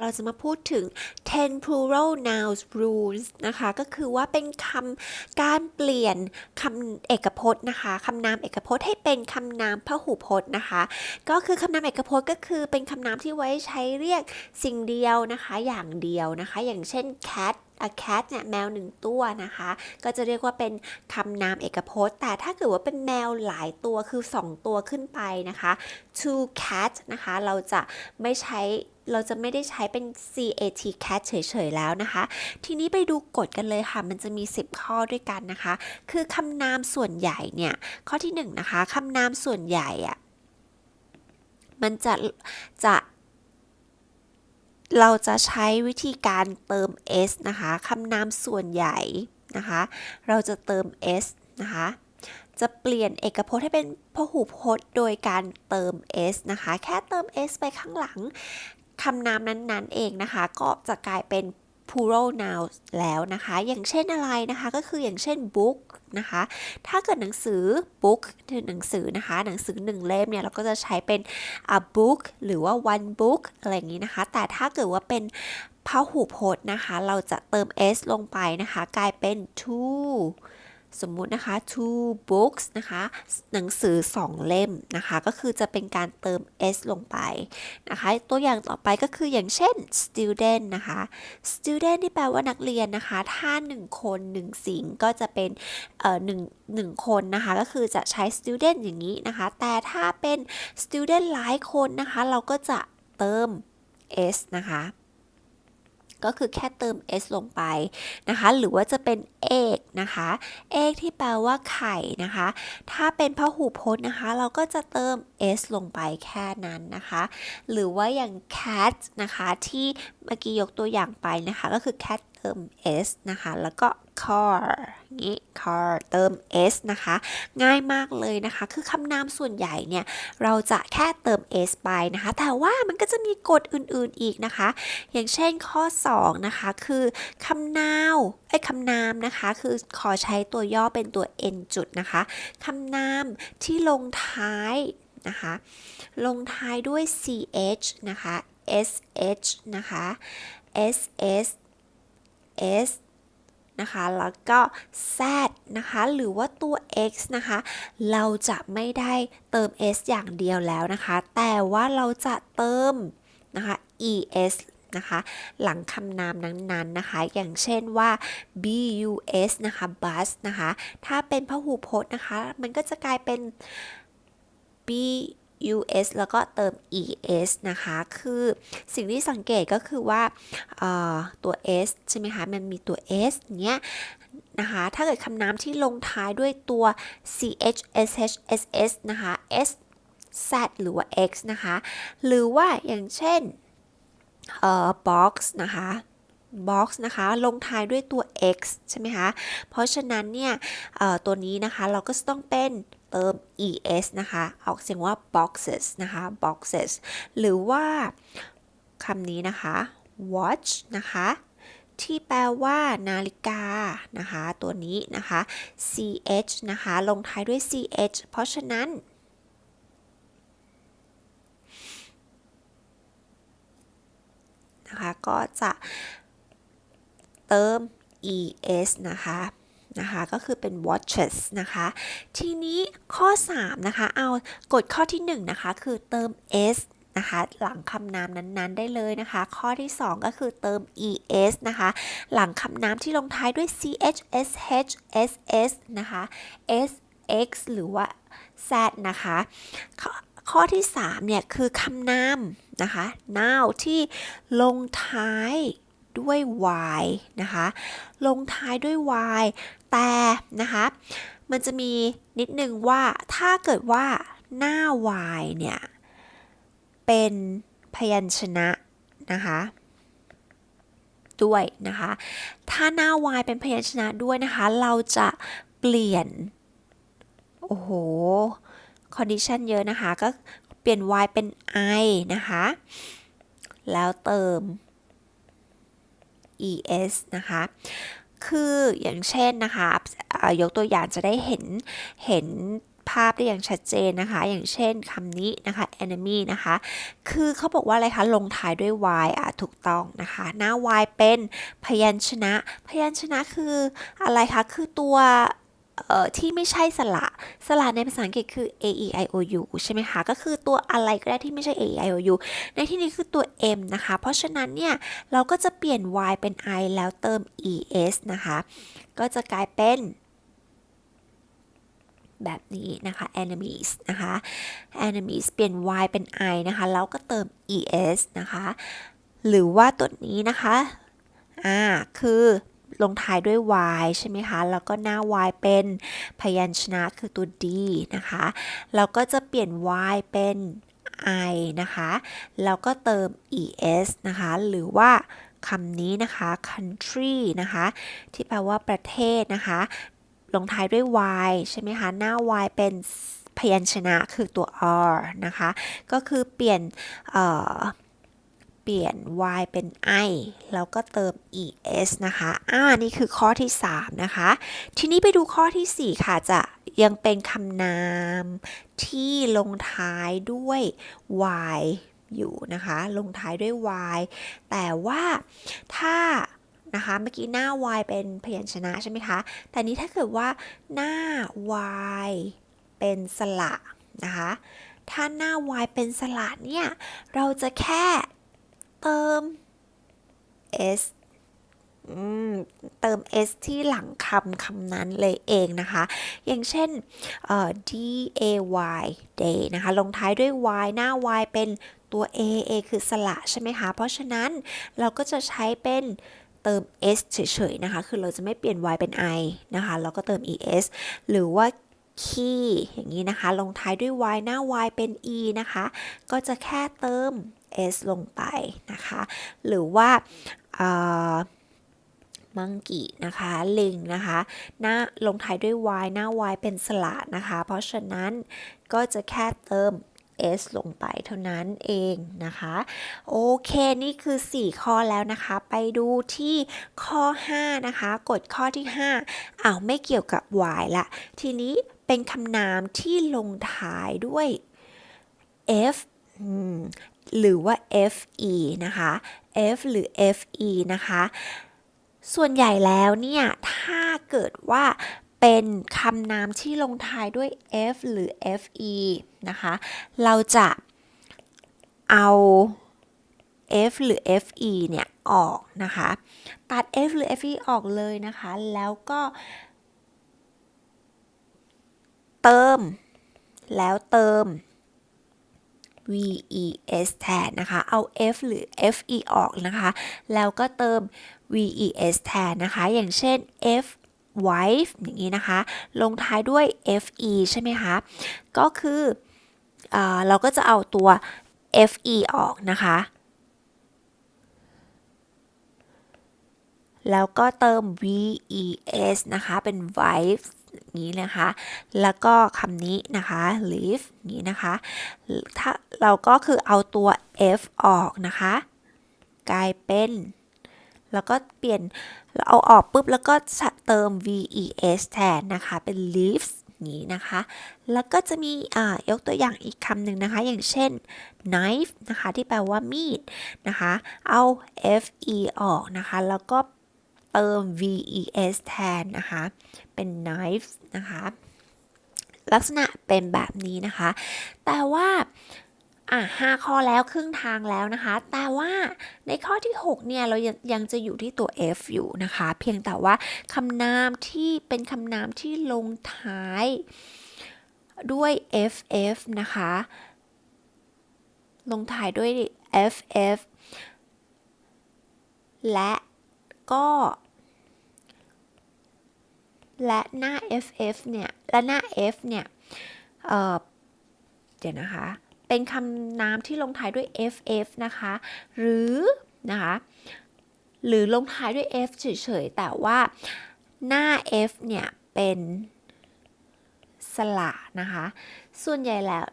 เราจะมาพูดถึง ten plural nouns rules นะคะ ก็คือว่าเป็นคำการเปลี่ยนคำเอกพจน์นะคะคำนามเอกพจน์ให้เป็นคำนามพหูพจน์นะคะ ก็คือคำนามเอกพจน์ก็คือเป็นคำนามที่ไว้ใช้เรียกสิ่งเดียวนะคะ อย่างเดียวนะคะ อย่างเช่น cat a cat เนี่ยแมวหนึ่งตัวนะคะ ก็จะเรียกว่าเป็นคำนามเอกพจน์ แต่ถ้าเกิดว่าเป็นแมวหลายตัวคือ 2 ตัวขึ้นไปนะคะ two cat นะคะ เราจะไม่ใช้เราจะไม่ได้ใช้เป็น cat cat เฉยๆ แล้วนะคะ ทีนี้ไปดูกฎกันเลยค่ะ มันจะมี 10 ข้อด้วยกันนะคะ คือคำนามส่วนใหญ่เนี่ย ข้อที่1นนะคะคำนามส่วนใหญ่อะมันจะจะ เราจะใช้วิธีการเติม s นะคะคำนามส่วนใหญ่นะคะ เราจะเติม s นะคะ จะเปลี่ยนเอกพจน์ให้เป็นพหูพจน์โดยการเติม s นะคะ แค่เติม s ไปข้างหลังคำนามนั้นๆเองนะคะ ก็จะกลายเป็น plural noun แล้วนะคะ อย่างเช่นอะไรนะคะ ก็คืออย่างเช่น book นะคะ ถ้าเกิดหนังสือ book คือหนังสือนะคะ หนังสือหนึ่งเล่มเนี่ย เราก็จะใช้เป็น a book หรือว่า one book อะไรอย่างนี้นะคะ แต่ถ้าเกิดว่าเป็นพหูพจน์นะคะ เราจะเติม s ลงไปนะคะ กลายเป็น two สมมุตินะคะ two books นะคะ หนังสือ 2 เล่มนะคะ ก็คือจะเป็นการเติม s ลงไปนะคะ ตัวอย่างต่อไปก็คืออย่างเช่น student นะคะ student ที่แปลว่านักเรียนนะคะ ถ้า 1 คน 1 สิ่งก็จะเป็นเอ่อหนึ่งหนึ่งคนนะคะ ก็คือจะใช้ student อย่างนี้นะคะ แต่ถ้าเป็น student หลายคนนะคะ เราก็จะเติม s นะคะ ก็คือแค่เติม s ลงไปนะคะ หรือว่าจะเป็นเอกนะคะ เอกที่แปลว่าไข่นะคะ ถ้าเป็นพหูพจน์นะคะ เราก็จะเติม s ลงไปแค่นั้นนะคะ หรือว่าอย่าง cat นะคะ ที่เมื่อกี้ยกตัวอย่างไปนะคะ ก็คือ cat เติม s นะคะ แล้วก็ car องนี้ car เติม s นะคะ ง่ายมากเลยนะคะ คือคำนามส่วนใหญ่เนี่ย เราจะแค่เติม s ไปนะคะ แต่ว่ามันก็จะมีกฎอื่นๆอีกนะคะ อย่างเช่นข้อ 2 นะคะ คือคำนาวไอ้คำนามนะคะ คือขอใช้ตัวย่อเป็นตัว n จุดนะคะคำนามที่ลงท้ายนะคะ ลงท้ายด้วย ch นะคะ sh นะคะ ss s นะคะ แล้วก็ z นะคะ หรือว่าตัว x นะคะ เราจะไม่ได้เติม s อย่างเดียวแล้วนะคะ แต่ว่าเราจะเติมนะคะ es นะคะหลังคำนามนั้นๆนะคะ อย่างเช่นว่า bus นะคะ bus นะคะ ถ้าเป็นพหูพจน์นะคะ มันก็จะกลายเป็น U.S. แล้วก็เติม es นะคะ คือสิ่งที่สังเกตก็คือว่าตัว s ใช่ไหมคะ มันมีตัว s เนี้ยนะคะ ถ้าเกิดคำนามที่ลงท้ายด้วยตัว ch sh ss นะคะ s z หรือว่า x นะคะ หรือว่าอย่างเช่นเอ่อ box นะคะ box นะคะ ลงท้ายด้วยตัว x ใช่ไหมคะ เพราะฉะนั้นเนี่ยตัวนี้นะคะ เราก็จะต้องเป็น เติม es นะคะ ออกเสียงว่า boxes นะคะ boxes หรือว่าคำนี้นะคะ watch นะคะ ที่แปลว่านาฬิกานะคะ ตัวนี้นะคะ ch นะคะ ลงท้ายด้วย ch เพราะฉะนั้นนะคะก็จะเติม es นะคะ นะคะก็คือเป็น watches นะคะ ทีนี้ข้อ 3 นะคะ เอากฎข้อที่ 1 นะคะ คือเติม s นะคะหลังคำนามนั้นๆได้เลยนะคะ ข้อที่ 2 ก็คือเติม es นะคะ หลังคำนามที่ลงท้ายด้วย ch sh ss นะคะ s x หรือว่า z นะคะข้อข้อที่ 3 เนี่ย คือคำนามนะคะ now ที่ลงท้ายด้วย y นะคะ ลงท้ายด้วย y แต่นะคะ มันจะมีนิดนึงว่าถ้าเกิดว่าหน้า y เนี่ย เป็นพยัญชนะนะคะด้วยนะคะ ถ้าหน้า y เป็นพยัญชนะด้วยนะคะ เราจะเปลี่ยน โอ้โห คอนดิชันเยอะนะคะ ก็เปลี่ยน y เป็น i นะคะ แล้วเติม es นะคะ คืออย่างเช่นนะคะยกตัวอย่างจะได้เห็นเห็นภาพได้อย่างชัดเจนนะคะ อย่างเช่นคำนี้นะคะ enemy นะคะ คือเขาบอกว่าอะไรคะ ลงท้ายด้วย y อะถูกต้องนะคะ หน้า y เป็นพยัญชนะ พยัญชนะคืออะไรคะ คือตัว เอ่อที่ไม่ใช่สระสระในภาษาอังกฤษคือ a e i o u ใช่ไหมคะ ก็คือตัวอะไรก็ได้ที่ไม่ใช่ a e i o u ในที่นี้คือตัว m นะคะ เพราะฉะนั้นเนี่ย เราก็จะเปลี่ยน y เป็น i แล้วเติม es นะคะ ก็จะกลายเป็นแบบนี้นะคะ enemies นะคะ enemies เปลี่ยน y เป็น i นะคะ แล้วก็เติม es นะคะ หรือว่าตัวนี้นะคะ อ่า คือ ลงท้ายด้วย y ใช่ไหมคะ แล้วก็หน้า y เป็นพยัญชนะคือตัว d นะคะเราก็จะเปลี่ยน y เป็น i นะคะ แล้วก็เติม es นะคะ หรือว่าคำนี้นะคะ country นะคะ ที่แปลว่าประเทศนะคะ ลงท้ายด้วย y ใช่ไหมคะ หน้า y เป็นพยัญชนะคือตัว r นะคะ ก็คือเปลี่ยนเอ่อ ปลี่ยน y เป็น i แล้วก็เติม es นะคะ อ่า นี่คือข้อที่ 3 นะคะ ทีนี้ไปดูข้อที่ 4 ค่ะ จะยังเป็นคำนามที่ลงท้ายด้วย y อยู่นะคะ ลงท้ายด้วย y แต่ว่าถ้านะคะ เมื่อกี้หน้า y เป็นพยัญชนะใช่ไหมคะ แต่นี้ถ้าเกิดว่าหน้า y เป็นสระนะคะ ถ้าหน้า y เป็นสระเนี่ย เราจะแค่ เติม s เติม s ที่หลังคำคำนั้นเลยเองนะคะ อย่างเช่น d a y day นะคะ ลงท้ายด้วย y หน้า y เป็นตัว a a คือสระใช่ไหมคะ เพราะฉะนั้นเราก็จะใช้เป็นเติม s เฉยๆนะคะ คือเราจะไม่เปลี่ยน y เป็น i นะคะ แล้วก็เติม es หรือว่า key อย่างนี้นะคะ ลงท้ายด้วย y หน้า y เป็น e นะคะ ก็จะแค่เติม s ลงไปนะคะ หรือว่ามังกี้นะคะลิงนะคะหน้าลงท้ายด้วย y หน้า y เป็นสระนะคะ เพราะฉะนั้นก็จะแค่เติม s ลงไปเท่านั้นเองนะคะ โอเคนี่คือ 4 ข้อแล้วนะคะ ไปดูที่ข้อ 5 นะคะกฎข้อที่ 5อ้าวไม่เกี่ยวกับ y ละ ทีนี้เป็นคำนามที่ลงท้ายด้วย f หรือว่า fe นะคะ f หรือ fe นะคะ ส่วนใหญ่แล้วเนี่ย ถ้าเกิดว่าเป็นคำนามที่ลงท้ายด้วย f หรือ fe นะคะ เราจะเอา f หรือ fe เนี่ย ออกนะคะ ตัด f หรือ fe ออกเลยนะคะ แล้วก็เติม แล้วเติม ves แทนนะคะ เอา f หรือ fe ออกนะคะ แล้วก็เติม ves แทนนะคะ อย่างเช่น f wife อย่างนี้นะคะ ลงท้ายด้วย fe ใช่ไหมคะ ก็คือเอเราก็จะเอาตัว fe ออกนะคะ แล้วก็เติม ves นะคะ เป็น wife นี้นะคะ แล้วก็คำนี้นะคะ live อย่างนี้นะคะ ถ้าเราก็คือเอาตัว f ออกนะคะ กลายเป็น แล้วก็เปลี่ยนเราเอาออกปุ๊บ แล้วก็เติม ves แทนนะคะ เป็น lives นี้นะคะ แล้วก็จะมีอ่ายกตัวอย่างอีกคำหนึ่งนะคะ อย่างเช่น knife นะคะ ที่แปลว่ามีดนะคะ เอา fe ออกนะคะ แล้วก็เติม ves แทนนะคะ เป็น knives นะคะ ลักษณะเป็นแบบนี้นะคะ แต่ว่าอะห้าข้อแล้วครึ่งทางแล้วนะคะ แต่ว่าในข้อที่ 6 เนี่ย เรายังยังจะอยู่ที่ตัว f อยู่นะคะ เพียงแต่ว่าคำนามที่เป็นคำนามที่ลงท้ายด้วย ff นะคะ ลงท้ายด้วย ff และก็ และหน้า ff เนี่ยและหน้า f เนี่ยเอ่อเดี๋ยวนะคะ เป็นคำนามที่ลงท้ายด้วย ff นะคะ หรือนะคะหรือลงท้ายด้วย f เฉยๆ แต่ว่าหน้า f เนี่ยเป็นสระนะคะ ส่วนใหญ่แล้ว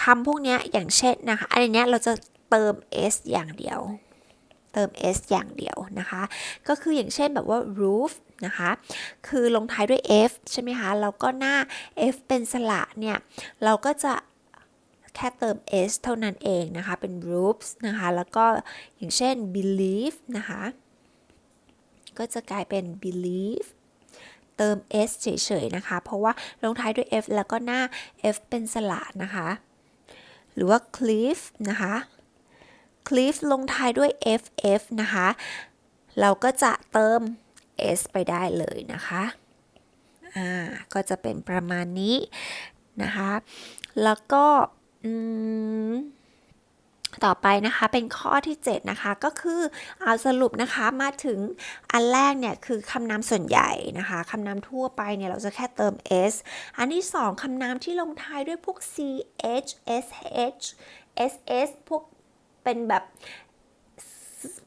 คำพวกนี้อย่างเช่นนะคะ อันนี้เราจะเติม s อย่างเดียว เติม s อย่างเดียวนะคะ ก็คืออย่างเช่นแบบว่า roof นะคะ คือลงท้ายด้วย f ใช่ไหมคะแล้วก็หน้า f เป็นสระเนี่ย เราก็จะแค่เติม s เท่านั้นเองนะคะ เป็น roofs นะคะ แล้วก็อย่างเช่น believe นะคะ ก็จะกลายเป็น believe เติม s เฉยๆนะคะ เพราะว่าลงท้ายด้วย f แล้วก็หน้า f เป็นสระนะคะ หรือว่า cliff นะคะ cliff ลงท้ายด้วย ff นะคะ เราก็จะเติม s ไปได้เลยนะคะ อ่า ก็จะเป็นประมาณนี้นะคะ แล้วก็อืมต่อไปนะคะเป็นข้อที่ 7 นะคะ ก็คือเอาสรุปนะคะมาถึงอันแรกเนี่ยคือคำนามส่วนใหญ่นะคะคำนามทั่วไปเนี่ยเราจะแค่เติม s อันที่ 2คำนามที่ลงท้ายด้วยพวก ch sh ss พวกเป็นแบบ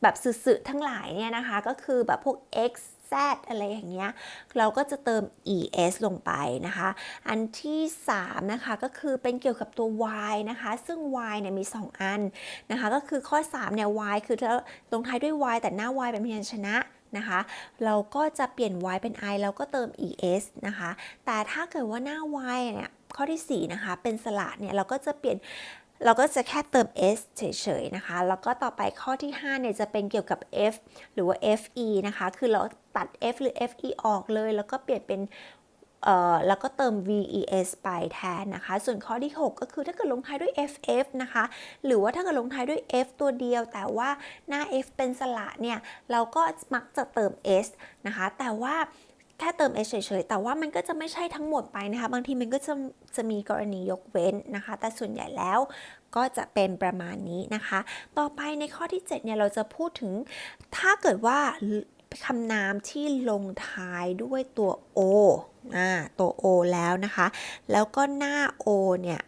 แบบสื่อๆทั้งหลายเนี่ยนะคะ ก็คือแบบพวก x z อะไรอย่างเงี้ย เราก็จะเติม es ลงไปนะคะ อันที่3นะคะก็คือเป็นเกี่ยวกับตัว y นะคะ ซึ่ง y เนี่ยมี 2 อันนะคะ ก็คือข้อ3เนี่ย y คือถ้าลงท้ายด้วย y แต่หน้า y เป็นพยัญชนะนะคะ เราก็จะเปลี่ยน y เป็น i แล้วก็เติม es นะคะ แต่ถ้าเกิดว่าหน้า y เนี่ยข้อที่4นะคะเป็นสระเนี่ยเราก็จะเปลี่ยน เราก็จะแค่เติม s เฉยๆนะคะ แล้วก็ต่อไปข้อที่ 5 เนี่ยจะเป็นเกี่ยวกับ f หรือว่า fe นะคะ คือเราตัด f หรือ fe ออกเลย แล้วก็เปลี่ยนเป็นเอ่อแล้วก็เติม ves ไปแทนนะคะ ส่วนข้อที่ 6 ก็คือถ้าเกิดลงท้ายด้วย ff นะคะ หรือว่าถ้าเกิดลงท้ายด้วย f ตัวเดียว แต่ว่าหน้า f เป็นสระเนี่ย เราก็มักจะเติม s นะคะ แต่ว่า แค่เติม s เฉยๆ แต่ว่ามันก็จะไม่ใช่ทั้งหมดไปนะคะ บางทีมันก็จะจะมีกรณียกเว้นนะคะ แต่ส่วนใหญ่แล้วก็จะเป็นประมาณนี้นะคะ ต่อไปในข้อที่ 7 เนี่ย เราจะพูดถึงถ้าเกิดว่าคำนามที่ลงท้ายด้วยตัว o อ่าตัว o แล้วนะคะ แล้วก็หน้า o เนี่ย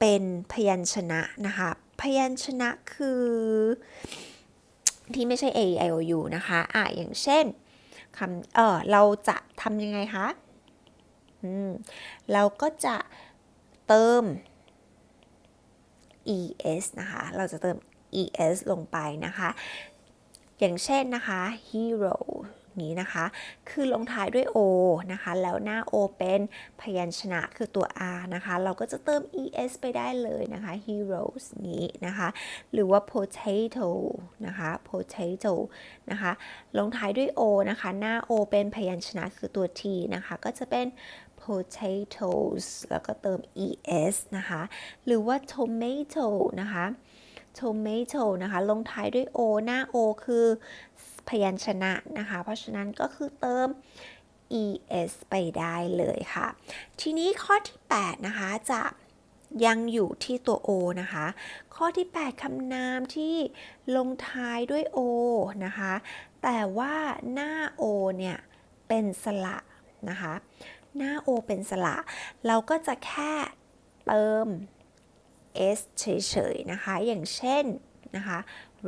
เป็นพยัญชนะนะคะ พยัญชนะคือที่ไม่ใช่ a i o u นะคะอะอย่างเช่น คำเออเราจะทำยังไงคะอืมเราก็จะเติม es นะคะ เราจะเติม es ลงไปนะคะ อย่างเช่นนะคะ hero นี้นะคะ คือลงท้ายด้วย o นะคะ แล้วหน้า o เป็นพยัญชนะคือตัว r นะคะ เราก็จะเติม es ไปได้เลยนะคะ heroes นี้นะคะ หรือว่า potato นะคะ potato นะคะ ลงท้ายด้วย o นะคะ หน้า o เป็นพยัญชนะคือตัว t นะคะ ก็จะเป็น potatoes แล้วก็เติม es นะคะ หรือว่า tomato นะคะ tomato นะคะ ลงท้ายด้วย o หน้า o คือ พยัญชนะนะคะ เพราะฉะนั้นก็คือเติม es ไปได้เลยค่ะ ทีนี้ข้อที่ 8 นะคะ จะยังอยู่ที่ตัว o นะคะ ข้อที่ 8 คำนามที่ลงท้ายด้วย o นะคะ แต่ว่าหน้า o เนี่ยเป็นสระนะคะ หน้า o เป็นสระ เราก็จะแค่เติม s เฉยๆนะคะ อย่างเช่นนะคะ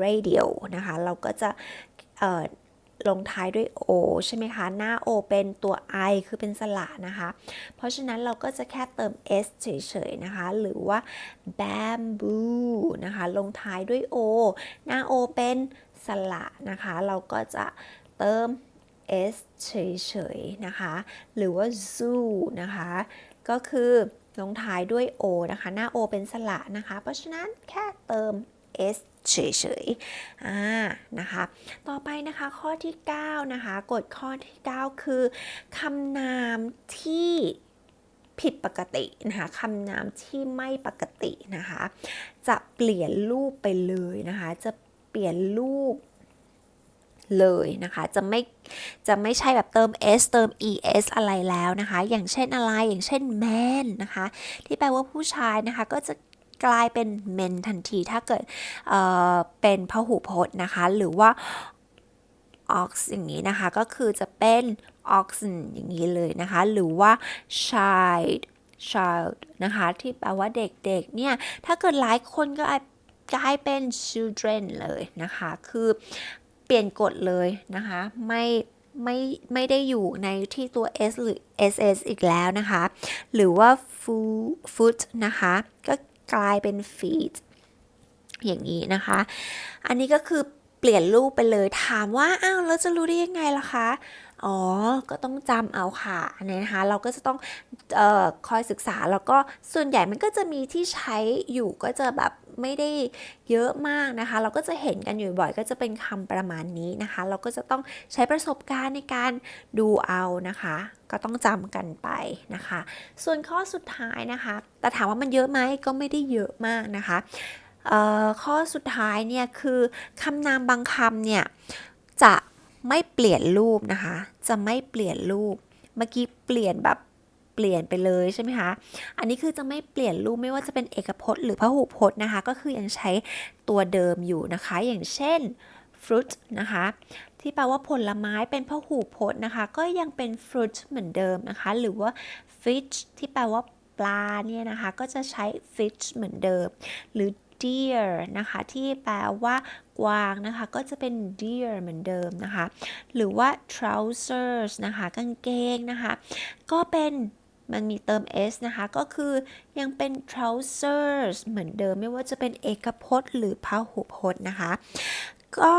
radio นะคะ เราก็จะ ลงท้ายด้วย o ใช่ไหมคะ หน้า o เป็นตัว i คือเป็นสระนะคะ เพราะฉะนั้นเราก็จะแค่เติม s เฉยๆนะคะ หรือว่า bamboo นะคะ ลงท้ายด้วย o หน้า o เป็นสระนะคะ เราก็จะเติม s เฉยๆนะคะ หรือว่า zoo นะคะ ก็คือลงท้ายด้วย o นะคะ หน้า o เป็นสระนะคะ เพราะฉะนั้นแค่เติม s เฉยๆอ่านะคะต่อไปนะคะข้อที่ 9 นะคะกฎข้อที่ 9 คือคำนามที่ผิดปกตินะคะคำนามที่ไม่ปกตินะคะจะเปลี่ยนรูปไปเลยนะคะจะเปลี่ยนรูปเลยนะคะจะไม่จะไม่ใช่แบบเติม s เติม es อะไรแล้วนะคะ อย่างเช่นอะไรอย่างเช่น man นะคะที่แปลว่าผู้ชายนะคะก็จะ กลายเป็น men ทันทีถ้าเกิดเเป็นพหูพจน์นะคะ หรือว่า ox อย่างนี้นะคะ ก็คือจะเป็น ox อย่างนี้เลยนะคะ หรือว่า child child นะคะ ที่แปลว่าเด็กๆเนี่ย ถ้าเกิดหลายคนก็กลายเป็น children เลยนะคะ คือเปลี่ยนกฎเลยนะคะ ไม่ไม่ไม่ได้อยู่ในที่ตัว s หรือ ss อีกแล้วนะคะ หรือว่า foot นะคะ ก็ กลายเป็น feet อย่างนี้นะคะ อันนี้ก็คือเปลี่ยนรูปไปเลยถามว่า อ้าว แล้วจะรู้ได้ยังไงล่ะคะ อ๋อ ก็ต้องจำเอาค่ะอันนี้นะคะ เราก็จะต้องออคอยศึกษาแล้วก็ส่วนใหญ่มันก็จะมีที่ใช้อยู่ก็จะแบบไม่ได้เยอะมากนะคะ เราก็จะเห็นกันอยู่บ่อยก็จะเป็นคำประมาณนี้นะคะ เราก็จะต้องใช้ประสบการณ์ในการดูเอานะคะ ก็ต้องจำกันไปนะคะ ส่วนข้อสุดท้ายนะคะ แต่ถามว่ามันเยอะไหมก็ไม่ได้เยอะมากนะคะข้อสุดท้ายเนี่ยคือคำนามบางคำเนี่ยจะ ไม่เปลี่ยนรูปนะคะ จะไม่เปลี่ยนรูป เมื่อกี้เปลี่ยนแบบเปลี่ยนไปเลยใช่ไหมคะ อันนี้คือจะไม่เปลี่ยนรูปไม่ว่าจะเป็นเอกพจน์หรือพหูพจน์นะคะ ก็คือยังใช้ตัวเดิมอยู่นะคะ อย่างเช่น fruit นะคะ ที่แปลว่าผลไม้เป็นพหูพจน์นะคะ ก็ยังเป็น fruit เหมือนเดิมนะคะ หรือว่า fish ที่แปลว่าปลาเนี่ยนะคะ ก็จะใช้ fish เหมือนเดิม หรือ deer นะคะ ที่แปลว่ากวางนะคะ ก็จะเป็น deer เหมือนเดิมนะคะ หรือว่า trousers นะคะ กางเกงนะคะ ก็เป็นมันมีเติม s นะคะ ก็คือยังเป็น trousers เหมือนเดิม ไม่ว่าจะเป็นเอกพจน์หรือพหูพจน์นะคะ ก็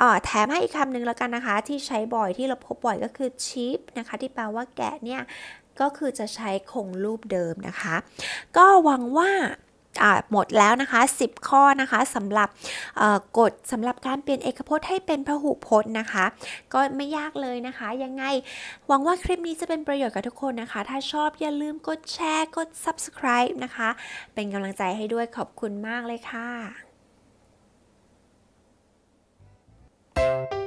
อ่อแถมให้อีกคำหนึ่งแล้วกันนะคะ ที่ใช้บ่อยที่เราพบบ่อยก็คือ sheep นะคะ ที่แปลว่าแกะเนี่ย ก็คือจะใช้คงรูปเดิมนะคะ ก็หวังว่า หมดแล้วนะคะ 10 ข้อนะคะสำหรับกฎสำหรับการเปลี่ยนเอกพจน์ให้เป็นพหูพจน์นะคะ ก็ไม่ยากเลยนะคะ ยังไงหวังว่าคลิปนี้จะเป็นประโยชน์กับทุกคนนะคะ ถ้าชอบอย่าลืมกดแชร์ กด subscribe นะคะ เป็นกำลังใจให้ด้วยขอบคุณมากเลยค่ะ thank you